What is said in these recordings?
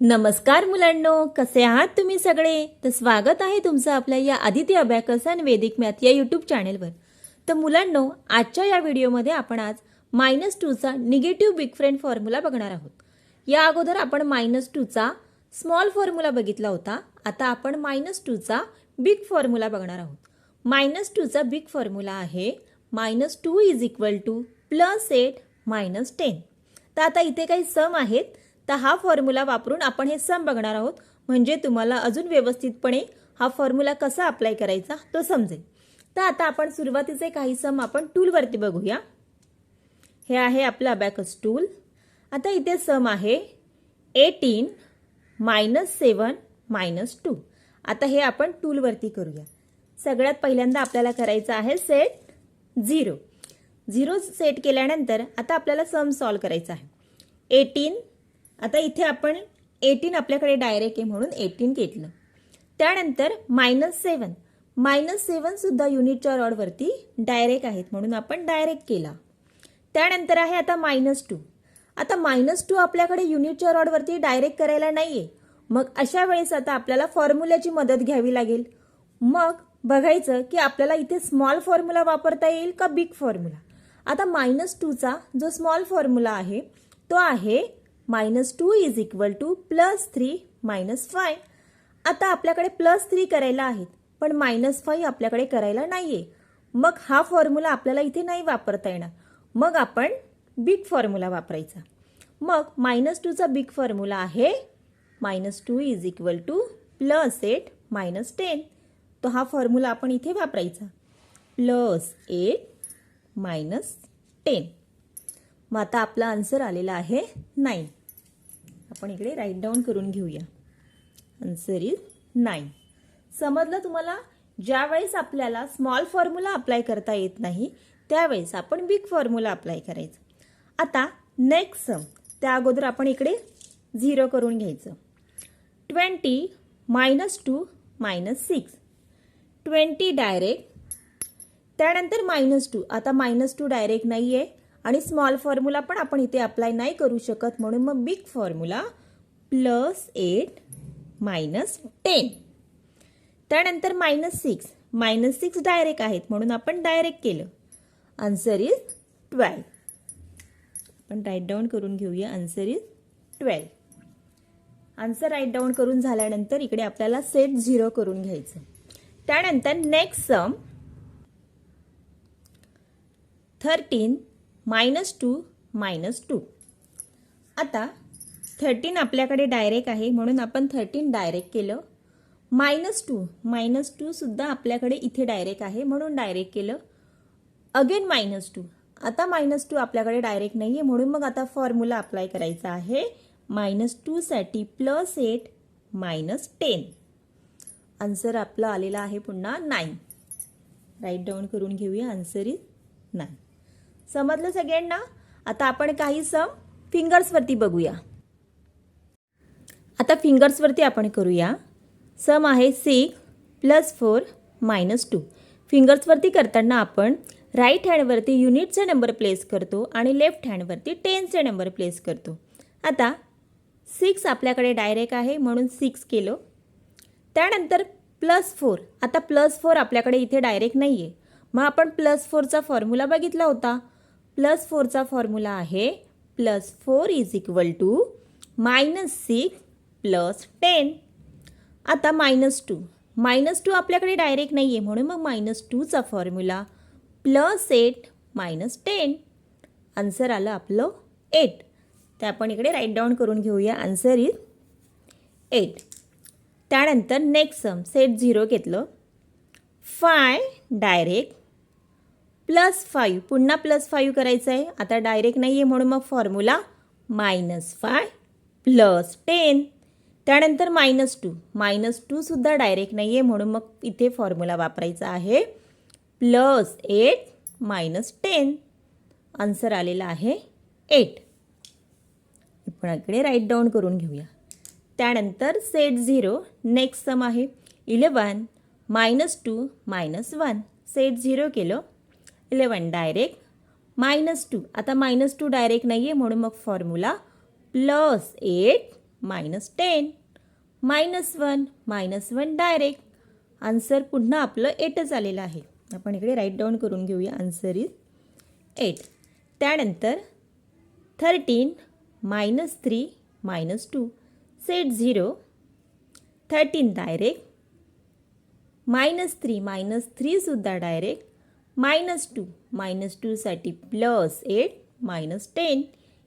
नमस्कार मुलांनो कसे आहात तुम्ही सगळे? तर स्वागत आहे तुमचं आपल्या या आदिती अभ्याकस आणि वेदिक मॅथ या यूट्यूब चॅनेलवर तर मुलांनो आजच्या या व्हिडिओमध्ये आपण आज मायनस टूचा निगेटिव्ह बिग फ्रेंड फॉर्म्युला बघणार आहोत. या अगोदर आपण मायनस टूचा स्मॉल फॉर्म्युला बघितला होता. आता आपण मायनस टूचा बिग फॉर्म्युला बघणार आहोत. मायनस टूचा बिग फॉर्म्युला आहे minus two is equal to plus eight minus ten तर आता इथे काही सम आहेत. तर हा फॉर्म्युला वापरून आपण हे सम बघणार आहोत. म्हणजे तुम्हाला अजून व्यवस्थितपणे हा फॉर्म्युला कसा अप्लाय करायचा तो समजेल. तर आता आपण सुरुवातीचे काही सम आपण टूलवरती बघूया. हे आहे आपलं अबॅकस टूल आता इथे सम आहे eighteen minus seven minus two आता हे आपण टूलवरती करूया. सगळ्यात पहिल्यांदा आपल्याला करायचं आहे सेट झिरो झिरो सेट केल्यानंतर आता आपल्याला सम सॉल्व करायचा आहे. एटीन आता इथे आपण एटीन आपल्याकडे डायरेक्ट आहे म्हणून एटीन घेतलं. त्यानंतर मायनस सेवन मायनस सेवनसुद्धा युनिटच्या रॉडवरती डायरेक्ट आहेत म्हणून आपण डायरेक्ट केला. त्यानंतर आहे आता मायनस टू आता मायनस टू आपल्याकडे युनिटच्या रॉडवरती डायरेक्ट करायला नाही आहे मग अशा वेळेस आता आपल्याला फॉर्म्युल्याची मदत घ्यावी लागेल. मग बघायचं की आपल्याला इथे स्मॉल फॉर्म्युला वापरता येईल का बिग फॉर्म्युला आता मायनस टूचा जो स्मॉल फॉर्म्युला आहे तो आहे minus two is equal to plus three minus five. आता आपल्याकडे प्लस थ्री करायला आहेत पण मायनस फाईव्ह आपल्याकडे करायला नाही आहे मग हा फॉर्म्युला आपल्याला इथे नाही वापरता येणार. मग आपण बिग फॉर्म्युला वापरायचा. मग मायनस टूचा बिग फॉर्म्युला आहे minus two is equal to plus eight minus ten. तो हा फॉर्म्युला आपण इथे वापरायचा. Plus eight minus ten. मग आता आपला आन्सर आलेला आहे नाईन आपण इकडे राईट डाऊन करून घेऊया. आन्सर इज नाईन समजलं तुम्हाला? ज्यावेळेस आपल्याला स्मॉल फॉर्म्युला अप्लाय करता येत नाही त्यावेळेस आपण बिग फॉर्म्युला अप्लाय करायचं. आता नेक्स्ट सम त्या अगोदर आपण इकडे झिरो करून घ्यायचं. Twenty minus two minus six twenty direct त्यानंतर मायनस टू आता मायनस टू डायरेक्ट नाही आहे आणि स्मॉल फॉर्म्युला पण आपण इथे अप्लाय नाही करू शकत. म्हणून मग big formula plus eight minus ten त्यानंतर minus six minus six direct आहेत. म्हणून आपण डायरेक्ट केलं. आन्सर इज ट्वेल्व आपण राईट डाऊन करून घेऊया. Answer is twelve answer write down करून झाल्यानंतर इकडे आपल्याला सेट झिरो करून घ्यायचं. त्यानंतर next sum thirteen minus two minus two. आता थर्टीन आपल्याकडे डायरेक्ट आहे म्हणून आपण थर्टीन डायरेक्ट केलं. मायनस टू मायनस टूसुद्धा आपल्याकडे इथे डायरेक्ट आहे म्हणून डायरेक्ट केलं. Again minus two. आता मायनस टू आपल्याकडे डायरेक्ट नाही आहे म्हणून मग आता फॉर्म्युला अप्लाय करायचा आहे. Minus टूसाठी plus eight minus ten answer आपला आलेला आहे पुन्हा नाईन राईट डाऊन करून घेऊया आन्सर इज नाईन समजलं सगळ्यांना? आता आपण काही सम फिंगर्सवरती बघूया. आता फिंगर्सवरती आपण करूया. सम आहे six plus four minus two फिंगर्सवरती करताना आपण राईट हँडवरती युनिटचे नंबर प्लेस करतो आणि लेफ्ट हँडवरती टेनचे नंबर प्लेस करतो. आता सिक्स आपल्याकडे डायरेक्ट आहे म्हणून सिक्स केलो. त्यानंतर प्लस फोर आता प्लस फोर आपल्याकडे इथे डायरेक्ट नाही आहे मग आपण प्लस फोरचा फॉर्म्युला बघितला होता. प्लस फोरचा फॉर्म्युला आहे plus four is equal to minus six plus ten. आता मायनस टू. मायनस टू आपल्याकडे डायरेक्ट नाही आहे म्हणून मग minus टूचा formula plus eight minus ten. Answer आलं आपलं एट. ते आपण इकडे राईट डाऊन करून घेऊया. Answer is eight. त्यानंतर नेक्स्ट सम सेट झिरो घेतलं. फाय डायरेक्ट प्लस फाईव्ह पुन्हा प्लस फाईव्ह करायचं आहे. आता डायरेक्ट नाही आहे म्हणून मग formula minus five plus ten. त्यानंतर मायनस टू. मायनस टूसुद्धा डायरेक्ट नाही आहे म्हणून मग इथे फॉर्म्युला वापरायचा आहे. Plus eight minus ten. Answer आलेला आहे एट. आपण इकडे राईट डाऊन करून घेऊया. त्यानंतर सेट झिरो नेक्स्ट सम आहे. Eleven minus two minus one. Set zero केलं इलेवन डायरेक्ट मायनस टू. आता मायनस टू डायरेक्ट नाही आहे म्हणून मग formula plus eight minus ten minus one minus one direct answer पुन्हा आपलं एटच आलेलं आहे. आपण इकडे राईट डाऊन करून घेऊया. आन्सर इज एट त्यानंतर thirteen minus three minus two set zero thirteen direct minus three minus थ्रीसुद्धा direct minus two. Minus टूसाठी प्लस एट मायनस टेन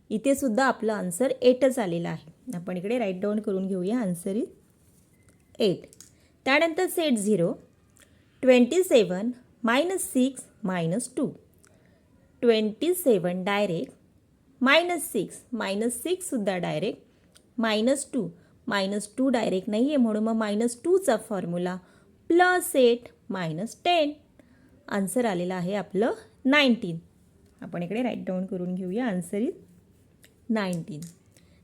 इथे सुद्धा आपलं आन्सर एटच आलेलं आहे. आपण इकडे राईट डाऊन करून घेऊया आन्सर इज एट त्यानंतर set zero twenty seven minus six minus two twenty seven direct minus six minus सिक्ससुद्धा direct minus two minus two direct नाही आहे म्हणून मग minus टूचा formula plus eight minus ten answer आलेलं आहे आपलं नाईन्टीन. आपण इकडे राईट डाऊन करून घेऊया आन्सर इज नाईन्टीन.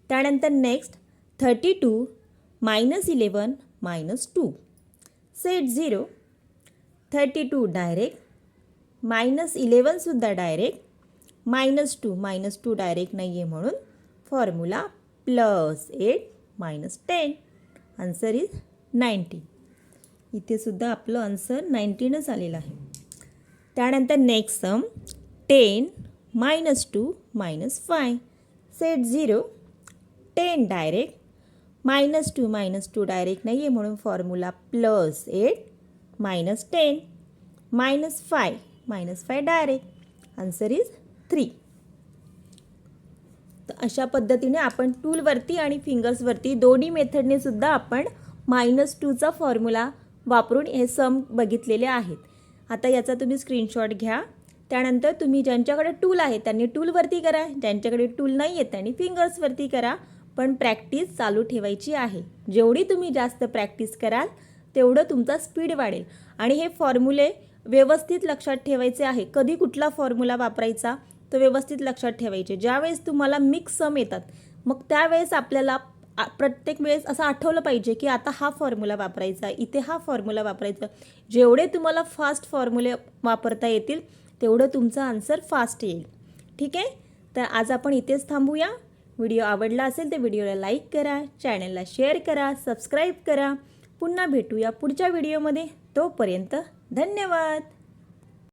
त्यानंतर next thirty two minus eleven minus two set zero thirty two direct minus इलेवनसुद्धा direct minus two minus two direct नाही आहे म्हणून formula plus eight minus ten answer is nineteen इथे सुद्धा आपलं answer नाईन्टीनच आलेलं आहे. त्यानंतर next sum ten minus two minus five set zero ten direct minus two minus two direct नाही आहे म्हणून formula plus eight minus ten minus five minus five direct answer is three तर अशा पद्धतीने आपण टूलवरती आणि फिंगर्सवरती दोन्ही मेथडने सुद्धा आपण मायनस टूचा फॉर्म्युला वापरून हे सम बघितलेले आहेत. आता याचा तुम्ही स्क्रीनशॉट घ्या. त्यानंतर तुम्ही ज्यांच्याकडे टूल आहे त्यांनी टूलवरती करा. ज्यांच्याकडे टूल नाही आहे त्यांनी फिंगर्सवरती करा. पण प्रॅक्टिस चालू ठेवायची आहे. जेवढी तुम्ही जास्त प्रॅक्टिस कराल तेवढं तुमचा स्पीड वाढेल. आणि हे फॉर्म्युले व्यवस्थित लक्षात ठेवायचे आहे. कधी कुठला फॉर्म्युला वापरायचा तो व्यवस्थित लक्षात ठेवायचे. ज्यावेळेस तुम्हाला मिक्स सम येतात मग त्यावेळेस आपल्याला प्रत्येक वेळेस असं आठवलं पाहिजे की आता हा फॉर्म्युला वापरायचा इथे हा फॉर्म्युला वापरायचा. जेवढे तुम्हाला फास्ट फॉर्म्युले वापरता येतील तेवढं तुमचा आन्सर फास्ट येईल. ठीक आहे? तर आज आपण इथेच थांबूया. व्हिडिओ आवडला असेल तर व्हिडिओला लाईक करा चॅनलला शेअर करा सबस्क्राईब करा. पुन्हा भेटूया पुढच्या व्हिडिओमध्ये तोपर्यंत धन्यवाद!